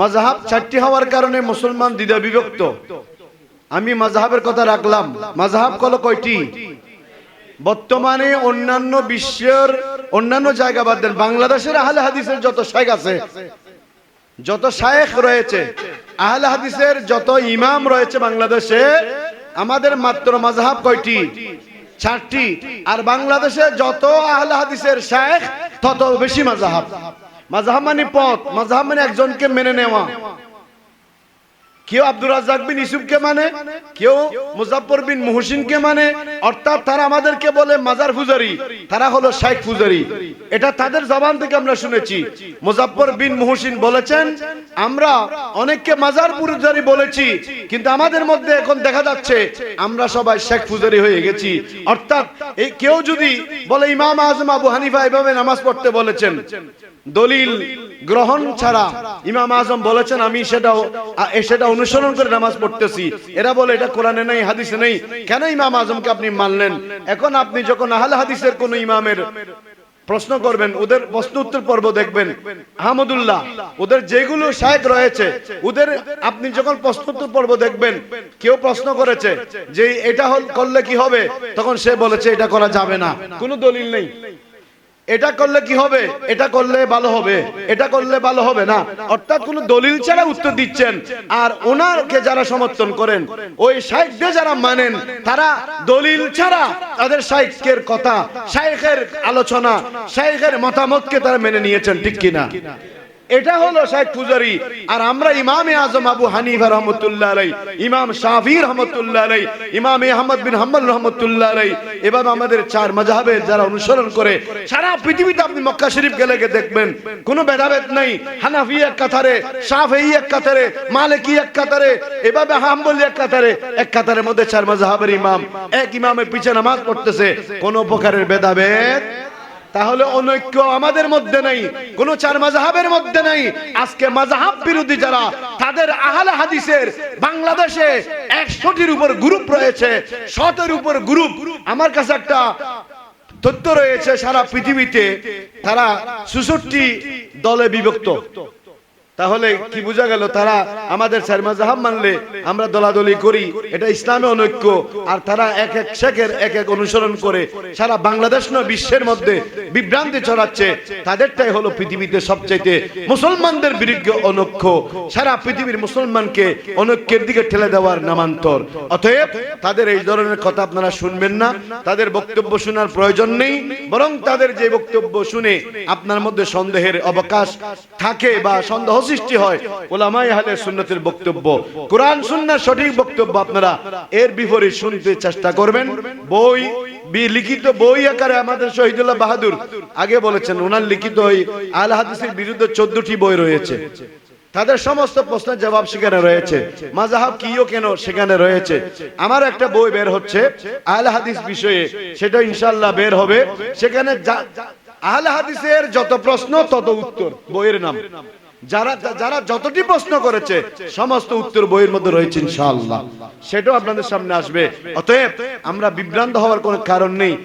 মাজাহাব চারটি হওয়ার কারণে মুসলমান দ্বিধা বিভক্ত। আমি মাজাহাবের কথা রাখলাম। মাজাহাব কলো কয়টি? বর্তমানে অন্যান্য বিশ্বের অন্যান্য জায়গা বাদ দেন, বাংলাদেশের আহলে হাদিসের যত শেখ আছে, যত শায়েখ রয়েছে, আহলে হাদিসের যত ইমাম রয়েছে বাংলাদেশে, আমাদের মাত্র মাযহাব কয়টি? চারটি। আর বাংলাদেশে যত আহলে হাদিসের শায়েখ, তত বেশি মাযহাব মাযহাব মানে পথ মাযহাব মানে একজনকে মেনে নেওয়া। কেউ আব্দুর রাজ্জাক বিন ইসুফকে মানে কেউ মুজাফর বিন মুহসিনকে মানে অর্থাৎ তারা আমাদেরকে বলে মাজার পূজারি, তারা হলো শেখ ফুজারি এটা তাদের জবান থেকে আমরা শুনেছি। মুজাফর বিন মুহসিন বলেছেন, আমরা অনেককে মাজার পূজারি বলেছি, কিন্তু আমাদের মধ্যে এখন দেখা যাচ্ছে, আমরা সবাই শেখ পূজারি হয়ে গেছি। অর্থাৎ এই কেউ যদি বলে, ইমাম আজম আবু হানিফা এভাবে নামাজ পড়তে বলেছেন, দলিল গ্রহণ ছাড়া ইমাম আজম বলেছেন, আমি সেটাও সেটা অনুসরণ করে নামাজ পড়তেছি। এরা বলে, এটা কোরআনে নেই, হাদিসে নেই। কেন ইমাম আজমকে আপনি মানলেন? এখন আপনি যখন আহলে হাদিসের কোন ইমামের প্রশ্ন করবেন, ওদের প্রশ্ন উত্তর পর্ব দেখবেন। আহমদুল্লাহ, ওদের যেগুলো শায়েক রয়েছে, ওদের আপনি যখন প্রশ্ন উত্তর পর্ব দেখবেন, কেউ প্রশ্ন করেছে যে, এটা করলে কি হবে? তখন সে বলেছে, এটা করা যাবে না। কোনো দলিল নেই। এটা করলে কি হবে? এটা করলে ভালো হবে। এটা করলে ভালো হবে না। অর্থাৎ কোন দলিল ছাড়া উত্তর দিচ্ছেন। আর ওনারকে যারা সমর্থন করেন, ওই শাইখদের যারা মানেন, তারা দলিল ছাড়া তাদের শাইখের কথা, শাইখের আলোচনা, শাইখের মতামতকে তারা মেনে নিয়েছেন, ঠিক কিনা? এটা হলো শেখ পূজারি। আর আমরা ইমামে আজম আবু হানিফা রহমতুল্লাহ আলাই ইমাম শাফি রহমতুল্লাহ আলাই ইমাম আহমদ বিন হাম্বল রহমতুল্লাহ আলাই এভাবে আমাদের চার মাযহাবের যারা অনুসরণ করে, সারা পৃথিবীতে আপনি মক্কা শরীফ গেলে দেখবেন, কোনো ভেদাভেদ নাই। হানাফি এক কাতারে শাফি এক কাতারে, মালিকি এক কাতারে, এভাবে হাম্বলি এক কাতারে, এক কাতারের মধ্যে চার মাযহাবের ইমাম, এক ইমামের পিছে নামাজ পড়তেছে, কোনো প্রকারের ভেদাভেদ তাহলে অনৈক্য আমাদের মধ্যে নাই, কোন চার মাজাহাবের মধ্যে নাই। আজকে মাজাহাব বিরোধী যারা, তাদের আহলে হাদিসের বাংলাদেশে একশোটির উপর গ্রুপ রয়েছে, শতের উপর গ্রুপ। আমার কাছে একটা তথ্য রয়েছে, সারা পৃথিবীতে তারা ছুষট্টি দলে বিভক্ত। তাহলে কি বোঝা গেল তারা আমাদের চার মাজাহাব মানলে আমরা দলাদলি করি? এটা ইসলামে অনৈক্য। আর তারা এক এক শেখের এক এক অনুসরণ করে সারা বাংলাদেশ নয়, বিশ্বের মধ্যে বিভ্রান্তি ছড়াচ্ছে। তাদেরটাই হলো পৃথিবীতে সবচাইতে মুসলমানদের বিরুদ্ধে অনৈক্য। সারা পৃথিবীর মুসলমানকে অনৈক্যের দিকে ঠেলে দেওয়ার নামান্তর। অতএব তাদের এই ধরনের কথা আপনারা শুনবেন না। তাদের বক্তব্য শোনার প্রয়োজন নেই। বরং তাদের যে বক্তব্য শুনে আপনার মধ্যে সন্দেহের অবকাশ থাকে বা সন্দেহ সৃষ্টি হয়। ওলামাই আহলে সুন্নতের বক্তব্য। কোরআন সুন্নাহর সঠিক বক্তব্য আপনারা এর বিপরীত শুনতে চেষ্টা করবেন। বই লিখিত বই আকারে আমাদের শহীদুল্লাহ বাহাদুর আগে বলেছেন ওনার লিখিত ওই আল হাদিসের বিরুদ্ধে চোদ্দটি বই রয়েছে। তাদের সমস্ত প্রশ্নের জবাব সেখানে রয়েছে। মাজাহাব কিও কেন সেখানে রয়েছে। আমার একটা বই বের হচ্ছে আহলে হাদিস বিষয়ে। সেটা ইনশাল্লাহ বের হবে। সেখানে আহলে হাদিসের যত প্রশ্ন, তত উত্তর। বইয়ের নাম। যারা যারা যতটি প্রশ্ন করেছে, সমস্ত উত্তর বইয়ের মধ্যে রয়েছে ইনশাআল্লাহ। সেটাও আপনাদের সামনে আসবে। অতএব আমরা বিভ্রান্ত হওয়ার কোনো কারণ নেই।